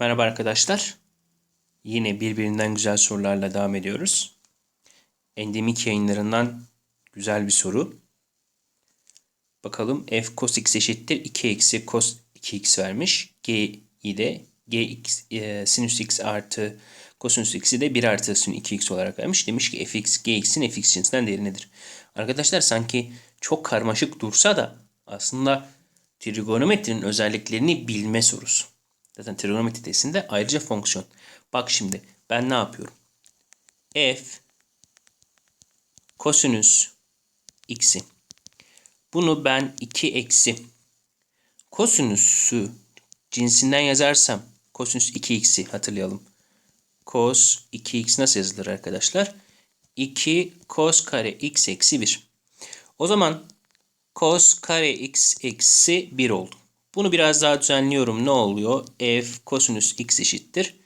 Merhaba arkadaşlar. Yine birbirinden güzel sorularla devam ediyoruz. Endemik yayınlarından güzel bir soru. Bakalım f cos x eşittir 2 eksi cos 2x vermiş. G'yi de gx e, sinüs x artı kosinüs x'i de 1 artı sin 2x olarak vermiş. Demiş ki fx gx'in fx cinsinden değeri nedir? Arkadaşlar sanki çok karmaşık dursa da aslında trigonometrinin özelliklerini bilme sorusu. Zaten trigonometri testinde ayrıca fonksiyon. Bak şimdi ben ne yapıyorum? F kosinüs x'i. Bunu ben 2 eksi kosinüsü cinsinden yazarsam kosinüs 2x'i hatırlayalım. Cos 2x nasıl yazılır arkadaşlar? 2 cos kare x eksi 1. O zaman cos kare x eksi 1 oldu. Bunu biraz daha düzenliyorum. Ne oluyor? f kosinüs x eşittir.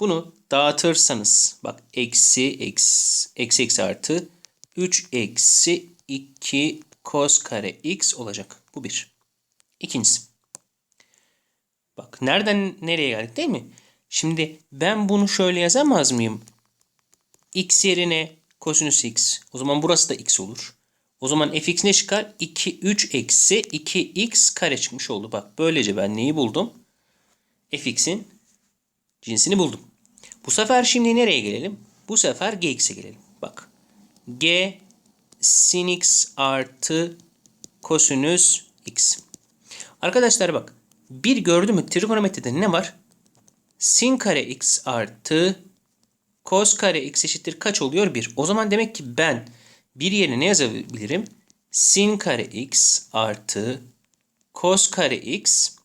Bunu dağıtırsanız bak eksi eksi eksi, eksi artı 3 eksi 2 cos kare x olacak. Bu bir. İkincisi. Bak nereden nereye geldik değil mi? Şimdi ben bunu şöyle yazamaz mıyım? x yerine kosinüs x. O zaman burası da x olur. O zaman fx ne çıkar? 2, 3 eksi 2x kare çıkmış oldu. Bak böylece ben neyi buldum? fx'in cinsini buldum. Bu sefer şimdi nereye gelelim? Bu sefer gx'e gelelim. Bak. g sin x artı kosinüs x. Arkadaşlar bak. Bir gördü mü trigonometride ne var? Sin kare x artı cos kare x eşittir kaç oluyor? 1. O zaman demek ki ben bir yerine ne yazabilirim? Sin kare x artı cos kare x.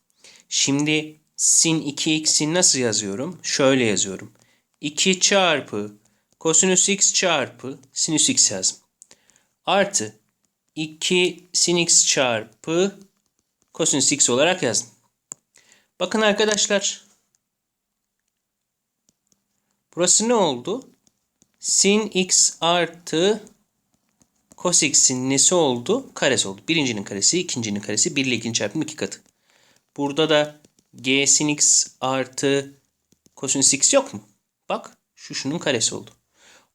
Şimdi sin 2x'i nasıl yazıyorum? Şöyle yazıyorum. 2 çarpı kosinüs x çarpı sinüs x yazdım. Artı 2 sin x çarpı kosinüs x olarak yazdım. Bakın arkadaşlar. Burası ne oldu? Sin x artı cos x'in nesi oldu? Karesi oldu. Birincinin karesi, ikincinin karesi. 1 ile 2'nin çarpımı 2 katı. Burada da g sin x artı kosinüs x yok mu? Bak şu şunun karesi oldu.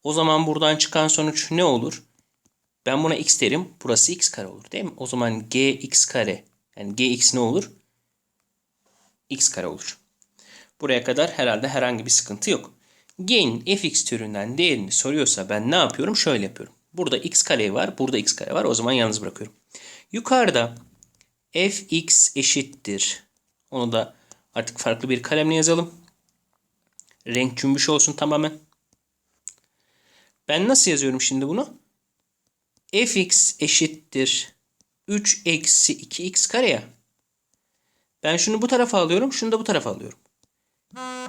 O zaman buradan çıkan sonuç ne olur? Ben buna x derim. Burası x kare olur değil mi? O zaman g x kare yani g x ne olur? x kare olur. Buraya kadar herhalde herhangi bir sıkıntı yok. G'nin fx türünden değerini soruyorsa ben ne yapıyorum? Şöyle yapıyorum. Burada x kare var, burada x kare var. O zaman yalnız bırakıyorum. Yukarıda fx eşittir. Onu da artık farklı bir kalemle yazalım. Renk cümbüş olsun tamamen. Ben nasıl yazıyorum şimdi bunu? fx eşittir 3 eksi 2x kare ya. Ben şunu bu tarafa alıyorum, şunu da bu tarafa alıyorum.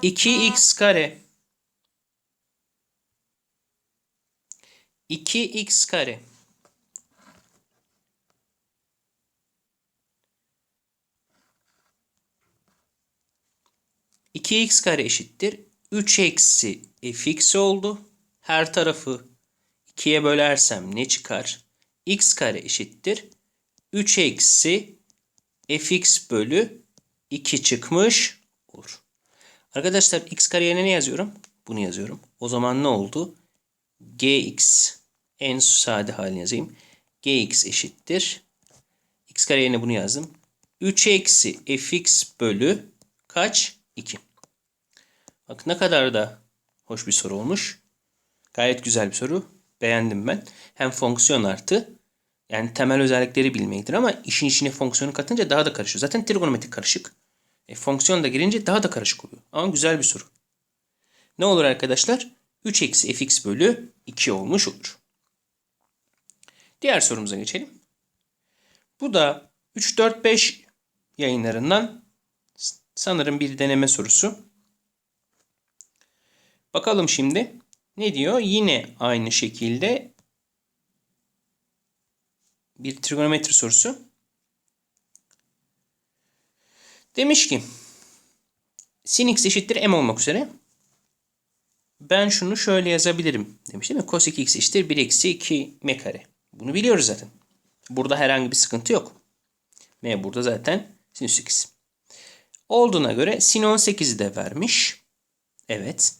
2x kare 2x kare İki x kare eşittir. 3 eksi fx oldu. Her tarafı 2'ye bölersem ne çıkar? x kare eşittir. 3 eksi fx bölü 2 çıkmış olur. Arkadaşlar x kare yerine ne yazıyorum? Bunu yazıyorum. O zaman ne oldu? gx en sade halini yazayım. gx eşittir. x kare yerine bunu yazdım. 3 eksi fx bölü kaç? 2. Bak ne kadar da hoş bir soru olmuş. Gayet güzel bir soru. Beğendim ben. Hem fonksiyon artı yani temel özellikleri bilmektir ama işin içine fonksiyonu katınca daha da karışıyor. Zaten trigonometrik karışık. E, fonksiyon da girince daha da karışık oluyor. Ama güzel bir soru. Ne olur arkadaşlar? 3 eksi fx bölü 2 olmuş olur. Diğer sorumuza geçelim. Bu da 3, 4, 5 yayınlarından sanırım bir deneme sorusu. Bakalım şimdi ne diyor? Yine aynı şekilde bir trigonometri sorusu. Demiş ki sin x eşittir m olmak üzere ben şunu şöyle yazabilirim demiş değil mi? Cos 2x eşittir 1 eksi 2 m kare. Bunu biliyoruz zaten. Burada herhangi bir sıkıntı yok. M burada zaten sinüs x. Olduğuna göre sin 18'i de vermiş. Evet.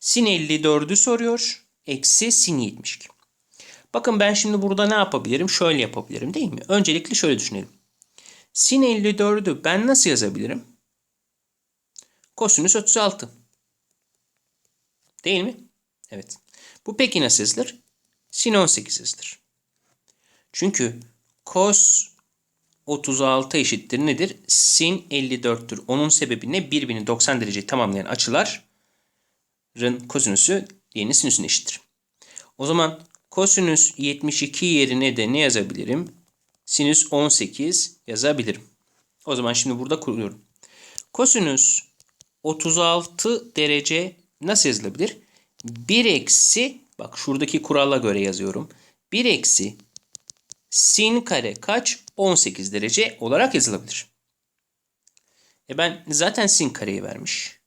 Sin 54'ü soruyor. Eksi sin 72. Bakın ben şimdi burada ne yapabilirim? Şöyle yapabilirim değil mi? Öncelikle şöyle düşünelim. Sin 54'ü ben nasıl yazabilirim? Kosinüs 36. Değil mi? Evet. Bu peki nasıl yazılır? Sin 18 yazılır. Çünkü cos 36 eşittir nedir? Sin 54'tür. Onun sebebi ne? Birbirini 90 dereceyi tamamlayan açıların kosinüsü diğerinin sinüsüne eşittir. O zaman kosinüs 72 yerine de ne yazabilirim? Sinüs 18 yazabilirim. O zaman şimdi burada kuruyorum. Kosinüs 36 derece nasıl yazılabilir? 1 eksi, bak şuradaki kurala göre yazıyorum. 1 eksi sin kare kaç? 18 derece olarak yazılabilir. E ben zaten sin kareyi vermiş.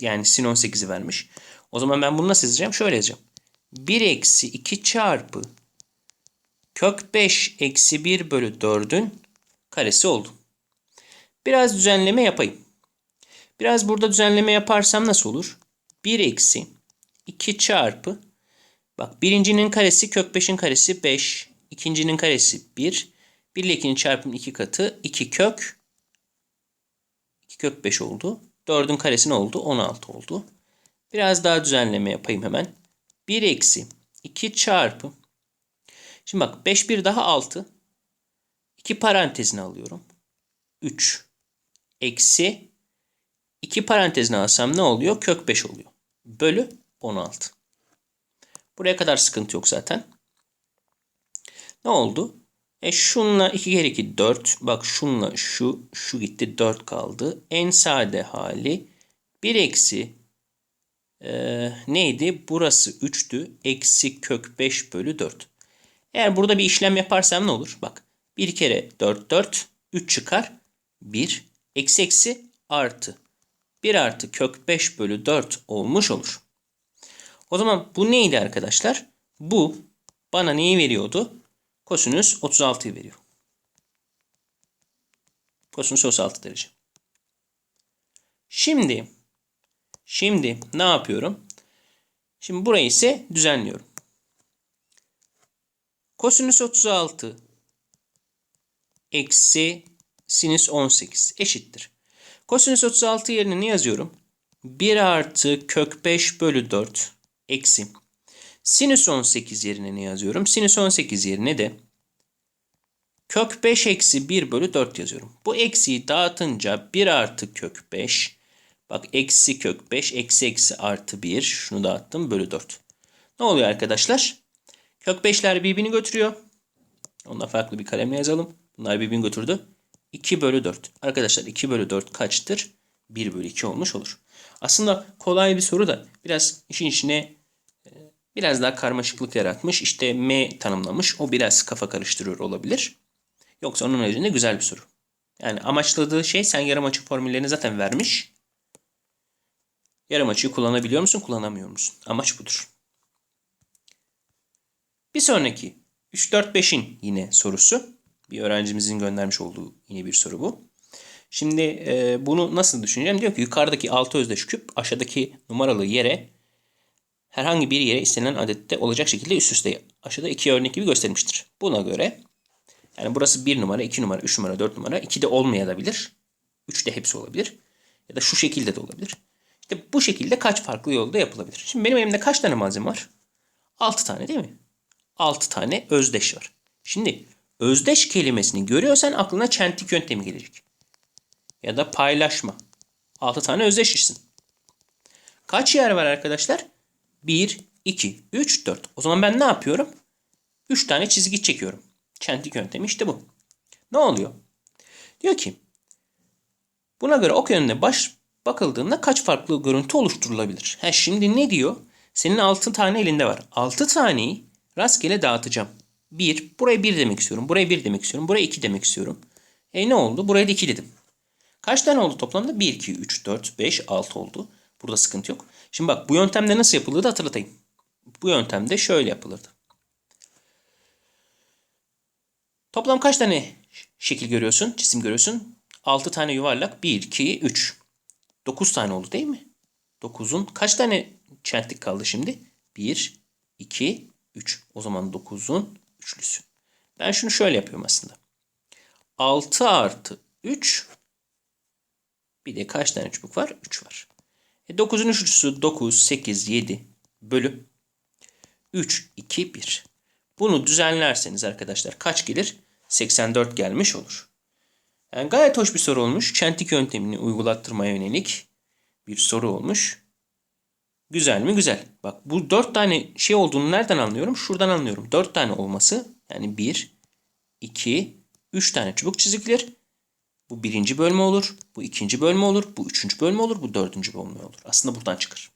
Yani sin 18'i vermiş. O zaman ben bunu nasıl yazacağım? Şöyle yazacağım. 1 eksi 2 çarpı kök 5 eksi 1 bölü 4'ün karesi oldu. Biraz düzenleme yapayım. Biraz burada düzenleme yaparsam nasıl olur? 1 eksi 2 çarpı bak birincinin karesi kök 5'in karesi 5. ikincinin karesi 1. 1 ile 2'nin çarpımı 2 katı 2 kök 2 kök 5 oldu. 4'ün karesi ne oldu? 16 oldu. Biraz daha düzenleme yapayım hemen. 1 eksi 2 çarpı Şimdi bak 5 bir daha 6. 2 parantezine alıyorum. 3 eksi 2 parantezine alsam ne oluyor? Kök 5 oluyor. Bölü 16. Buraya kadar sıkıntı yok zaten. Ne oldu? E şunla 2 kere 2 4. Bak şunla şu şu gitti 4 kaldı. En sade hali 1 eksi e, neydi? Burası 3'tü. Eksi kök 5 bölü 4. Eğer burada bir işlem yaparsam ne olur? Bak 1 kere 4 4 3 çıkar. 1 eksi eksi artı. 1 artı kök 5 bölü 4 olmuş olur. O zaman bu neydi arkadaşlar? Bu bana neyi veriyordu? Kosinüs 36'yı veriyor. Kosinüs 36 derece. Şimdi şimdi ne yapıyorum? Şimdi burayı ise düzenliyorum. Kosinüs 36 eksi sinüs 18 eşittir. Kosinüs 36 yerine ne yazıyorum? 1 artı kök 5 bölü 4 eksi. Sinüs 18 yerine ne yazıyorum? Sinüs 18 yerine de kök 5 eksi 1 bölü 4 yazıyorum. Bu eksiyi dağıtınca 1 artı kök 5. Bak eksi kök 5 eksi eksi artı 1. Şunu dağıttım bölü 4. Ne oluyor arkadaşlar? Kök 5'ler birbirini götürüyor. Onunla farklı bir kalemle yazalım. Bunlar birbirini götürdü. 2 bölü 4. Arkadaşlar 2 bölü 4 kaçtır? 1 bölü 2 olmuş olur. Aslında kolay bir soru da biraz işin içine biraz daha karmaşıklık yaratmış. İşte M tanımlamış. O biraz kafa karıştırıyor olabilir. Yoksa onun haricinde güzel bir soru. Yani amaçladığı şey sen yarım açı formüllerini zaten vermiş. Yarım açıyı kullanabiliyor musun, kullanamıyor musun? Amaç budur. Bir sonraki 3, 4, 5'in yine sorusu. Bir öğrencimizin göndermiş olduğu yine bir soru bu. Şimdi e, bunu nasıl düşüneceğim? Diyor ki yukarıdaki 6 özdeş küp aşağıdaki numaralı yere herhangi bir yere istenilen adette olacak şekilde üst üste aşağıda iki örnek gibi göstermiştir. Buna göre yani burası 1 numara, 2 numara, 3 numara, 4 numara. 2 de olmayabilir. 3 de hepsi olabilir. Ya da şu şekilde de olabilir. İşte bu şekilde kaç farklı yolda yapılabilir? Şimdi benim elimde kaç tane malzeme var? 6 tane değil mi? 6 tane özdeş var. Şimdi özdeş kelimesini görüyorsan aklına çentik yöntemi gelecek. Ya da paylaşma. 6 tane özdeş işsin. Kaç yer var arkadaşlar? 1, 2, 3, 4. O zaman ben ne yapıyorum? 3 tane çizgi çekiyorum. Çentik yöntemi işte bu. Ne oluyor? Diyor ki buna göre ok yönüne baş bakıldığında kaç farklı görüntü oluşturulabilir? Ha, şimdi ne diyor? Senin 6 tane elinde var. 6 taneyi rastgele dağıtacağım. 1, buraya 1 demek istiyorum. Buraya 1 demek istiyorum. Buraya 2 demek istiyorum. E ne oldu? Buraya da 2 dedim. Kaç tane oldu toplamda? 1, 2, 3, 4, 5, 6 oldu. Burada sıkıntı yok. Şimdi bak bu yöntemde nasıl yapılırdı hatırlatayım. Bu yöntemde şöyle yapılırdı. Toplam kaç tane şekil görüyorsun, cisim görüyorsun? 6 tane yuvarlak. 1, 2, 3. 9 tane oldu değil mi? 9'un kaç tane çentik kaldı şimdi? 1, 2, 3. O zaman 9'un üçlüsü. Ben şunu şöyle yapıyorum aslında. 6 artı 3 bir de kaç tane çubuk var? 3 var. E 9'un üçlüsü 9, 8, 7 bölü 3, 2, 1. Bunu düzenlerseniz arkadaşlar kaç gelir? 84 gelmiş olur. Yani gayet hoş bir soru olmuş. Çentik yöntemini uygulattırmaya yönelik bir soru olmuş. Güzel mi? Güzel. Bak bu 4 tane şey olduğunu nereden anlıyorum? Şuradan anlıyorum. 4 tane olması yani 1, 2, 3 tane çubuk çizilir. Bu birinci bölme olur. Bu ikinci bölme olur. Bu üçüncü bölme olur. Bu dördüncü bölme olur. Aslında buradan çıkar.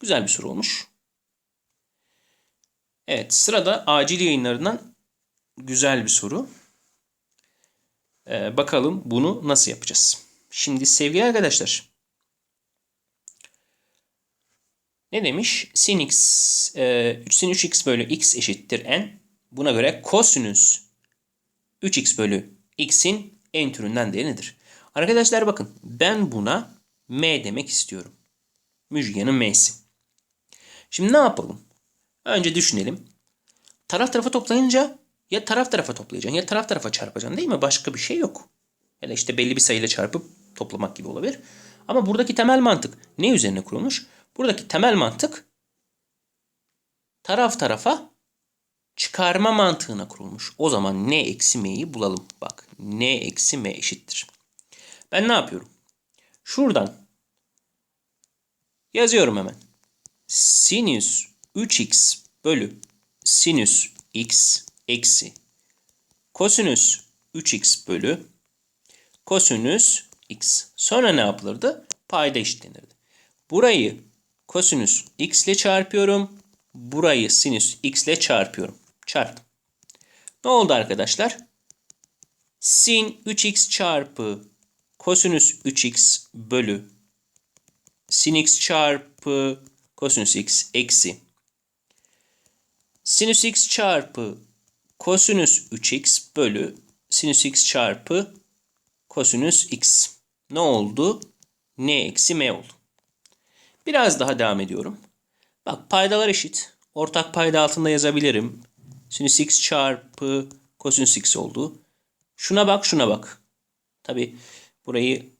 Güzel bir soru olmuş. Evet sırada acil yayınlarından güzel bir soru. Ee, bakalım bunu nasıl yapacağız. Şimdi sevgili arkadaşlar. Ne demiş? Sin x, e, sin 3x bölü x eşittir n. Buna göre kosinüs 3x bölü x'in en türünden değeri nedir? Arkadaşlar bakın ben buna m demek istiyorum. Müjgan'ın m'si. Şimdi ne yapalım? Önce düşünelim. Taraf tarafa toplayınca ya taraf tarafa toplayacaksın ya taraf tarafa çarpacaksın değil mi? Başka bir şey yok. Ya işte belli bir sayıyla çarpıp toplamak gibi olabilir. Ama buradaki temel mantık ne üzerine kurulmuş? Buradaki temel mantık taraf tarafa çıkarma mantığına kurulmuş. O zaman n eksi m'yi bulalım. Bak n eksi m eşittir. Ben ne yapıyorum? Şuradan yazıyorum hemen. Sinüs 3x bölü sinüs x eksi kosinüs 3x bölü kosinüs x. Sonra ne yapılırdı? Payda eşitlenirdi. Burayı kosinüs x ile çarpıyorum. Burayı sinüs x ile çarpıyorum. Çarptım. Ne oldu arkadaşlar? Sin 3x çarpı kosinüs 3x bölü sin x çarpı kosinüs x eksi sinüs x çarpı kosinüs 3x bölü sinüs x çarpı kosinüs x. Ne oldu? n eksi m oldu. Biraz daha devam ediyorum. Bak paydalar eşit. Ortak payda altında yazabilirim. Sinüs x çarpı kosinüs x oldu. Şuna bak şuna bak. Tabi burayı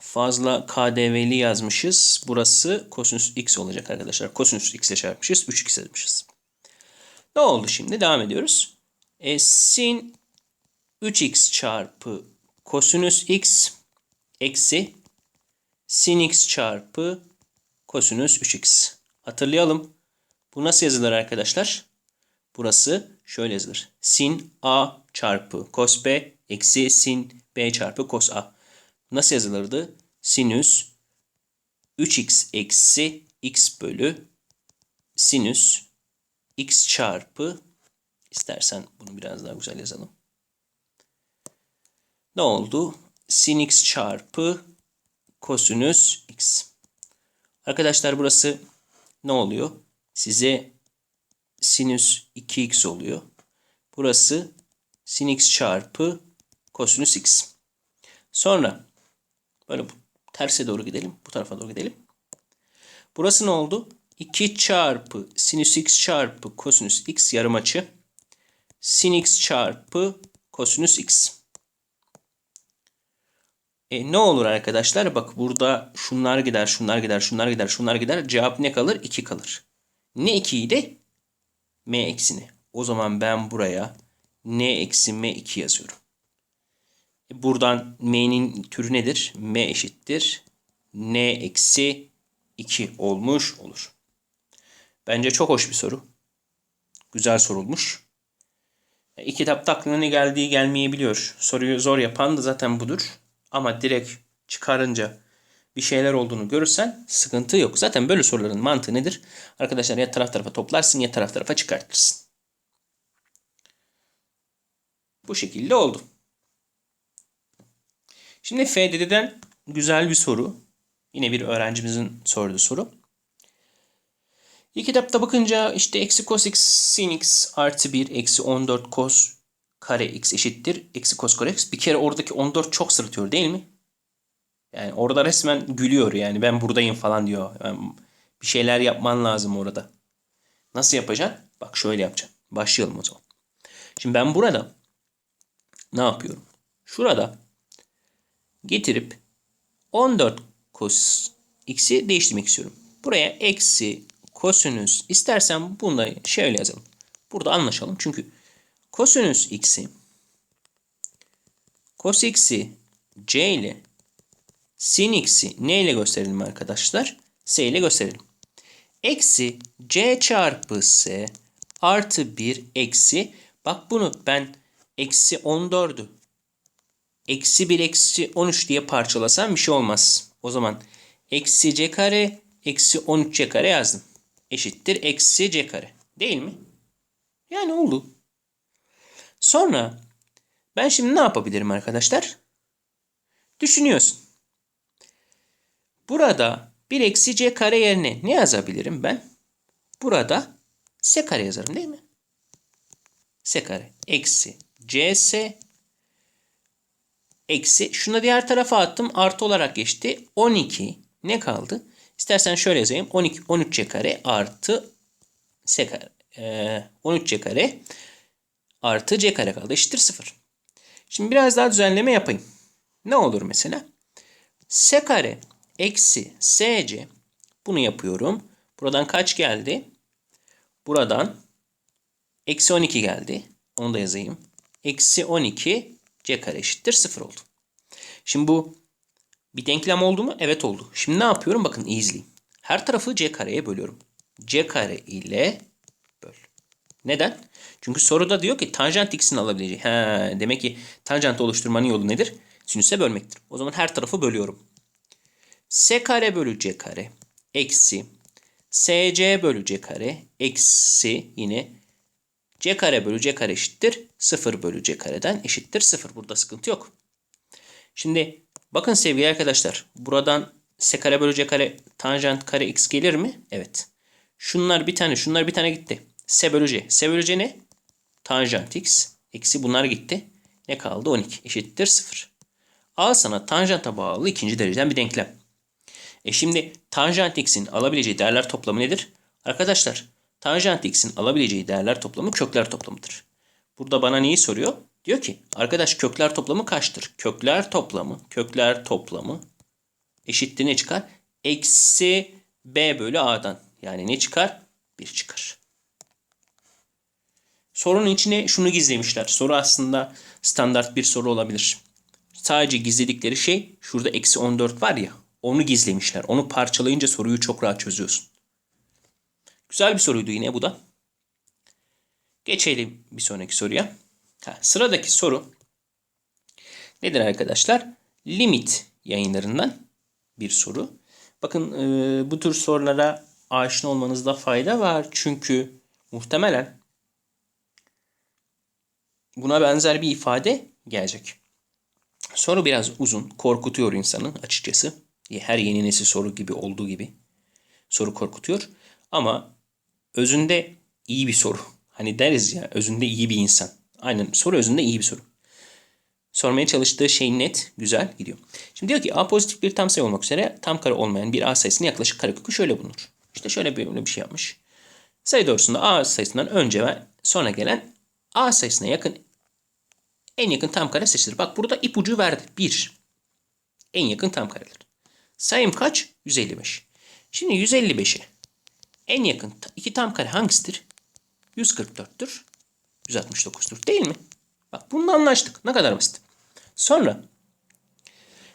fazla KDV'li yazmışız. Burası kosinüs x olacak arkadaşlar. Kosinüs x ile çarpmışız. 3x yazmışız. Ne oldu şimdi? Devam ediyoruz. E, sin 3x çarpı kosinüs x eksi sin x çarpı kosinüs 3x. Hatırlayalım. Bu nasıl yazılır arkadaşlar? Burası şöyle yazılır. Sin a çarpı cos b eksi sin b çarpı cos a. Nasıl yazılırdı? Sinüs 3x eksi x bölü sinüs x çarpı istersen bunu biraz daha güzel yazalım. Ne oldu? Sin x çarpı kosinüs x. Arkadaşlar burası ne oluyor? Size sinüs 2x oluyor. Burası sin x çarpı kosinüs x. Sonra böyle terse doğru gidelim. Bu tarafa doğru gidelim. Burası ne oldu? 2 çarpı sinüs x çarpı kosinüs x yarım açı. Sin x çarpı kosinüs x. E, ne olur arkadaşlar? Bak burada şunlar gider, şunlar gider, şunlar gider, şunlar gider. Cevap ne kalır? 2 kalır. Ne 2'ydi? M eksini. O zaman ben buraya N eksi M 2 yazıyorum. E, buradan M'nin türü nedir? M eşittir. N eksi 2 olmuş olur. Bence çok hoş bir soru. Güzel sorulmuş. E, İki kitapta aklına ne geldiği gelmeyebiliyor. Soruyu zor yapan da zaten budur. Ama direkt çıkarınca bir şeyler olduğunu görürsen sıkıntı yok. Zaten böyle soruların mantığı nedir? Arkadaşlar ya taraf tarafa toplarsın ya taraf tarafa çıkartırsın. Bu şekilde oldu. Şimdi FDD'den güzel bir soru. Yine bir öğrencimizin sorduğu soru. İlk kitapta bakınca işte eksi cos x sin x artı 1 eksi 14 cos kare x eşittir eksi cos kare x. Bir kere oradaki 14 çok sırıtıyor değil mi? Yani orada resmen gülüyor yani ben buradayım falan diyor. Yani bir şeyler yapman lazım orada. Nasıl yapacaksın? Bak şöyle yapacaksın. Başlayalım o zaman. Şimdi ben burada ne yapıyorum? Şurada getirip 14 cos x'i değiştirmek istiyorum. Buraya eksi kosinüs istersen bunu şöyle yazalım. Burada anlaşalım. Çünkü kosinüs x'i cos x'i c ile sin x'i ne ile gösterelim arkadaşlar? S ile gösterelim. Eksi c çarpı s artı 1 eksi bak bunu ben eksi 14'ü eksi 1 eksi 13 diye parçalasam bir şey olmaz. O zaman eksi c kare eksi 13 c kare yazdım. Eşittir eksi c kare. Değil mi? Yani oldu. Sonra ben şimdi ne yapabilirim arkadaşlar? Düşünüyorsun. Burada 1 eksi c kare yerine ne yazabilirim ben? Burada s kare yazarım değil mi? s kare eksi cs eksi şunu diğer tarafa attım artı olarak geçti 12 ne kaldı? İstersen şöyle yazayım 12 13c kare artı s kare e, 13c kare artı c kare kaldı eşittir 0. Şimdi biraz daha düzenleme yapayım. Ne olur mesela? s kare eksi sc bunu yapıyorum. Buradan kaç geldi? Buradan eksi 12 geldi. Onu da yazayım. Eksi 12 c kare eşittir 0 oldu. Şimdi bu bir denklem oldu mu? Evet oldu. Şimdi ne yapıyorum? Bakın iyi izleyin. Her tarafı c kareye bölüyorum. c kare ile böl. Neden? Çünkü soruda diyor ki tanjant x'in alabileceği. He, demek ki tanjant oluşturmanın yolu nedir? Sinüse bölmektir. O zaman her tarafı bölüyorum. S kare bölü c kare eksi sc bölü c kare eksi yine c kare bölü c kare eşittir 0 bölü c kareden eşittir 0. Burada sıkıntı yok. Şimdi bakın sevgili arkadaşlar buradan s kare bölü c kare tanjant kare x gelir mi? Evet. Şunlar bir tane şunlar bir tane gitti. s bölü c. s bölü c ne? Tanjant x. Eksi bunlar gitti. Ne kaldı? 12 eşittir 0. Al sana tanjanta bağlı ikinci dereceden bir denklem. E şimdi tanjant x'in alabileceği değerler toplamı nedir? Arkadaşlar tanjant x'in alabileceği değerler toplamı kökler toplamıdır. Burada bana neyi soruyor? Diyor ki arkadaş kökler toplamı kaçtır? Kökler toplamı, kökler toplamı eşittir ne çıkar? Eksi b bölü a'dan. Yani ne çıkar? 1 çıkar. Sorunun içine şunu gizlemişler. Soru aslında standart bir soru olabilir. Sadece gizledikleri şey şurada eksi 14 var ya onu gizlemişler. Onu parçalayınca soruyu çok rahat çözüyorsun. Güzel bir soruydu yine bu da. Geçelim bir sonraki soruya. Ha, sıradaki soru nedir arkadaşlar? Limit yayınlarından bir soru. Bakın e, bu tür sorulara aşina olmanızda fayda var. Çünkü muhtemelen buna benzer bir ifade gelecek. Soru biraz uzun, korkutuyor insanı açıkçası. Her yeni nesil soru gibi olduğu gibi soru korkutuyor. Ama özünde iyi bir soru. Hani deriz ya özünde iyi bir insan. Aynen soru özünde iyi bir soru. Sormaya çalıştığı şey net, güzel gidiyor. Şimdi diyor ki A pozitif bir tam sayı olmak üzere tam kare olmayan bir A sayısının yaklaşık karekökü şöyle bulunur. İşte şöyle bir, bir şey yapmış. Sayı doğrusunda A sayısından önce ve sonra gelen A sayısına yakın en yakın tam kare seçilir. Bak burada ipucu verdi. 1. En yakın tam kareler. Sayım kaç? 155. Şimdi 155'e en yakın iki tam kare hangisidir? 144'tür. 169'dur değil mi? Bak bununla anlaştık. Ne kadar basit. Sonra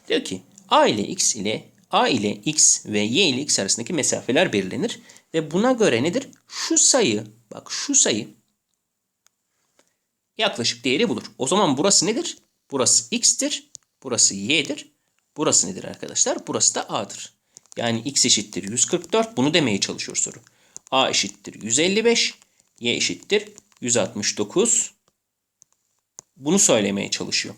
diyor ki A ile X ile A ile X ve Y ile X arasındaki mesafeler belirlenir. Ve buna göre nedir? Şu sayı, bak şu sayı yaklaşık değeri bulur. O zaman burası nedir? Burası X'tir. Burası Y'dir. Burası nedir arkadaşlar? Burası da A'dır. Yani X eşittir 144. Bunu demeye çalışıyor soru. A eşittir 155. Y eşittir 169. Bunu söylemeye çalışıyor.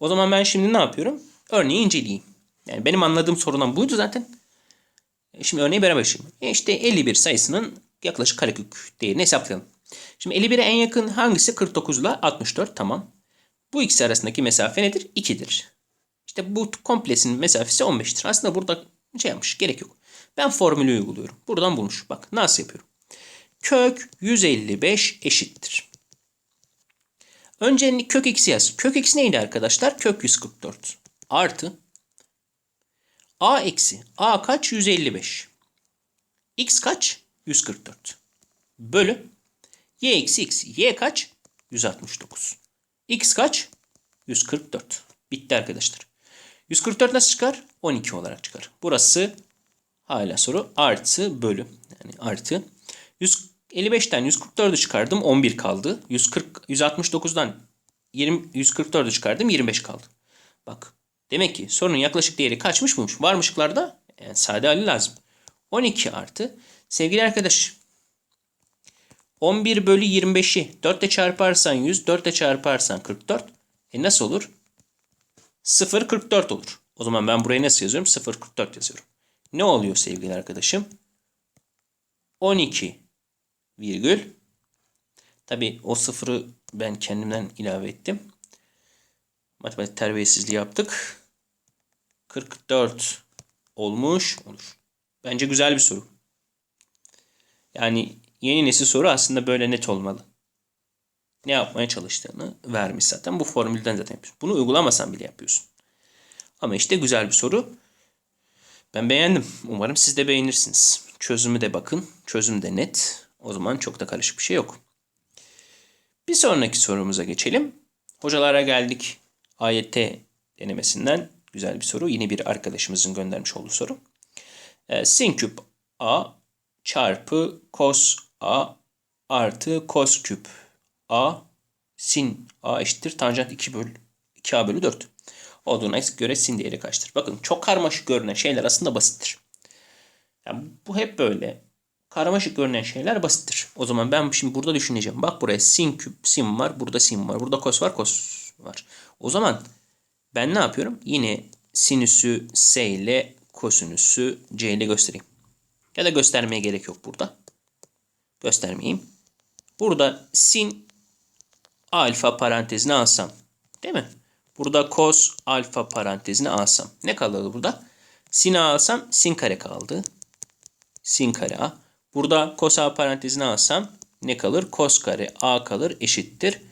O zaman ben şimdi ne yapıyorum? Örneği inceleyeyim. Yani benim anladığım sorudan buydu zaten. Şimdi örneği beraber başlayalım. E işte 51 sayısının yaklaşık karekök değerini hesaplayalım. Şimdi 51'e en yakın hangisi? 49 ile 64 tamam. Bu ikisi arasındaki mesafe nedir? 2'dir. İşte bu komplesinin mesafesi 15'tir. Aslında burada şey yapmış gerek yok. Ben formülü uyguluyorum. Buradan bulmuş. Bak nasıl yapıyorum. Kök 155 eşittir. Önce kök x'i yaz. Kök x neydi arkadaşlar? Kök 144. Artı a eksi. a kaç? 155. x kaç? 144. Bölü y eksi x. y kaç? 169. x kaç? 144. Bitti arkadaşlar. 144 nasıl çıkar? 12 olarak çıkar. Burası hala soru artı bölü. Yani artı. 155'ten 144'ü çıkardım 11 kaldı. 140 169'dan 20 144'ü çıkardım 25 kaldı. Bak demek ki sorunun yaklaşık değeri kaçmış mıymış? Var mı şıklarda? Yani sade hali lazım. 12 artı. Sevgili arkadaş 11 bölü 25'i 4 ile çarparsan 100, 4 ile çarparsan 44. E nasıl olur? 0 44 olur. O zaman ben buraya nasıl yazıyorum? 0 44 yazıyorum. Ne oluyor sevgili arkadaşım? 12 virgül. Tabi o sıfırı ben kendimden ilave ettim. Matematik terbiyesizliği yaptık. 44 olmuş olur. Bence güzel bir soru. Yani yeni nesil soru aslında böyle net olmalı. Ne yapmaya çalıştığını vermiş zaten. Bu formülden zaten yapıyorsun. Bunu uygulamasan bile yapıyorsun. Ama işte güzel bir soru. Ben beğendim. Umarım siz de beğenirsiniz. Çözümü de bakın. Çözüm de net. O zaman çok da karışık bir şey yok. Bir sonraki sorumuza geçelim. Hocalara geldik. AYT denemesinden güzel bir soru. Yine bir arkadaşımızın göndermiş olduğu soru. E, sin küp a çarpı cos a artı cos küp a sin a eşittir tanjant 2 bölü 2a bölü 4 olduğuna göre sin değeri kaçtır? Bakın çok karmaşık görünen şeyler aslında basittir. Yani bu hep böyle karmaşık görünen şeyler basittir. O zaman ben şimdi burada düşüneceğim. Bak buraya sin küp sin var. Burada sin var. Burada kos var. Kos var. O zaman ben ne yapıyorum? Yine sinüsü S ile kosinüsü C ile göstereyim. Ya da göstermeye gerek yok burada. Göstermeyeyim. Burada sin alfa parantezine alsam. Değil mi? Burada kos alfa parantezine alsam. Ne kaldı burada? Sin alsam sin kare kaldı. Sin kare a. Burada kos a parantezine alsam ne kalır? Kos kare a kalır eşittir.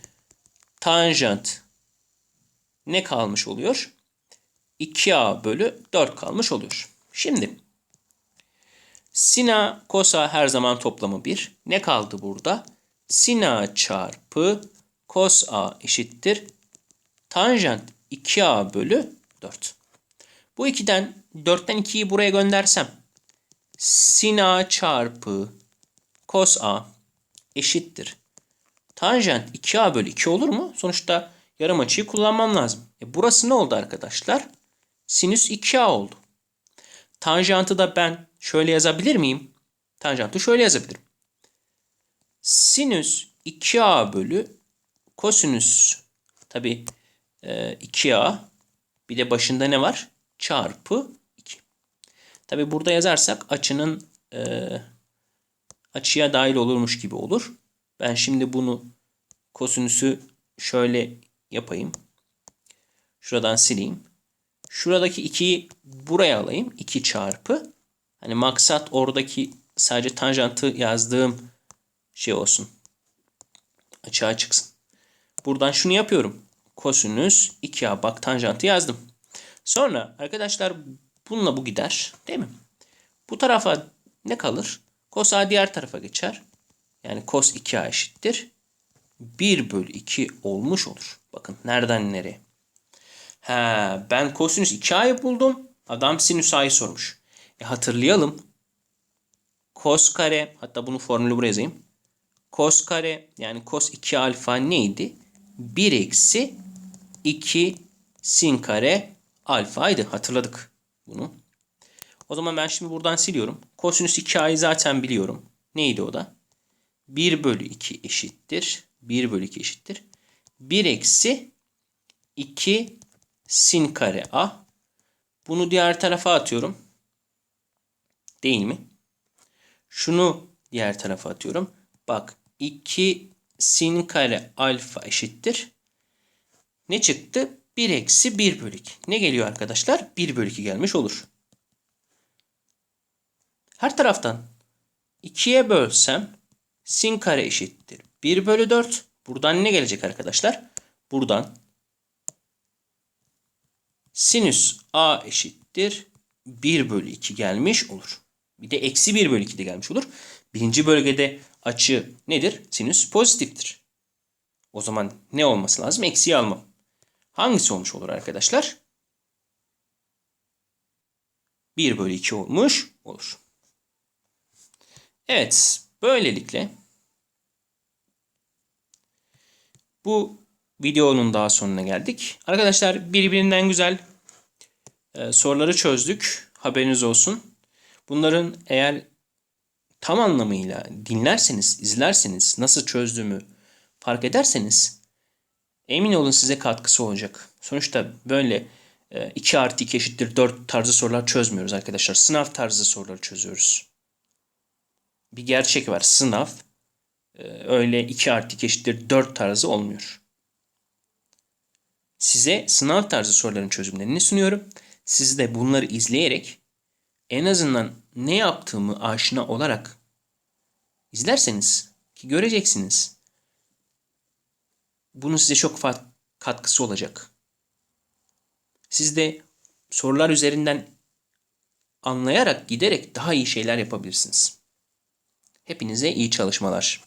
Tanjant ne kalmış oluyor? 2a bölü 4 kalmış oluyor. Şimdi sin a kos a her zaman toplamı 1. Ne kaldı burada? Sin a çarpı kos a eşittir. Tanjant 2a bölü 4. Bu 2'den 4'ten 2'yi buraya göndersem sin a çarpı cos a eşittir. Tanjant 2a bölü 2 olur mu? Sonuçta yarım açıyı kullanmam lazım. E burası ne oldu arkadaşlar? Sinüs 2a oldu. Tanjantı da ben şöyle yazabilir miyim? Tanjantı şöyle yazabilirim. Sinüs 2a bölü kosinüs tabi 2a bir de başında ne var? Çarpı Tabi burada yazarsak açının e, açıya dahil olurmuş gibi olur. Ben şimdi bunu kosinüsü şöyle yapayım. Şuradan sileyim. Şuradaki 2'yi buraya alayım. 2 çarpı. Hani maksat oradaki sadece tanjantı yazdığım şey olsun. Açığa çıksın. Buradan şunu yapıyorum. Kosinüs 2a bak tanjantı yazdım. Sonra arkadaşlar Bununla bu gider. Değil mi? Bu tarafa ne kalır? Cos A diğer tarafa geçer. Yani cos 2A eşittir. 1 bölü 2 olmuş olur. Bakın nereden nereye. Ha, ben kosinüs 2A'yı buldum. Adam sinüs A'yı sormuş. E hatırlayalım. Cos kare hatta bunu formülü buraya yazayım. Cos kare yani cos 2 alfa neydi? 1 eksi 2 sin kare alfaydı. Hatırladık bunu. O zaman ben şimdi buradan siliyorum. Kosinüs 2a'yı zaten biliyorum. Neydi o da? 1 bölü 2 eşittir. 1 bölü 2 eşittir. 1 eksi 2 sin kare a. Bunu diğer tarafa atıyorum. Değil mi? Şunu diğer tarafa atıyorum. Bak 2 sin kare alfa eşittir. Ne çıktı? 1 eksi 1 bölü 2. Ne geliyor arkadaşlar? 1 bölü 2 gelmiş olur. Her taraftan 2'ye bölsem sin kare eşittir. 1 bölü 4. Buradan ne gelecek arkadaşlar? Buradan sinüs a eşittir 1 bölü 2 gelmiş olur. Bir de eksi 1 bölü 2 de gelmiş olur. Birinci bölgede açı nedir? Sinüs pozitiftir. O zaman ne olması lazım? Eksiyi almam. Hangisi olmuş olur arkadaşlar? 1 bölü 2 olmuş olur. Evet, böylelikle bu videonun daha sonuna geldik. Arkadaşlar birbirinden güzel soruları çözdük. Haberiniz olsun. Bunların eğer tam anlamıyla dinlerseniz, izlerseniz, nasıl çözdüğümü fark ederseniz emin olun size katkısı olacak. Sonuçta böyle 2 artı 2 eşittir 4 tarzı sorular çözmüyoruz arkadaşlar. Sınav tarzı soruları çözüyoruz. Bir gerçek var. Sınav e, öyle 2 artı 2 eşittir 4 tarzı olmuyor. Size sınav tarzı soruların çözümlerini sunuyorum. Siz de bunları izleyerek en azından ne yaptığımı aşina olarak izlerseniz ki göreceksiniz. Bunun size çok katkısı olacak. Siz de sorular üzerinden anlayarak giderek daha iyi şeyler yapabilirsiniz. Hepinize iyi çalışmalar.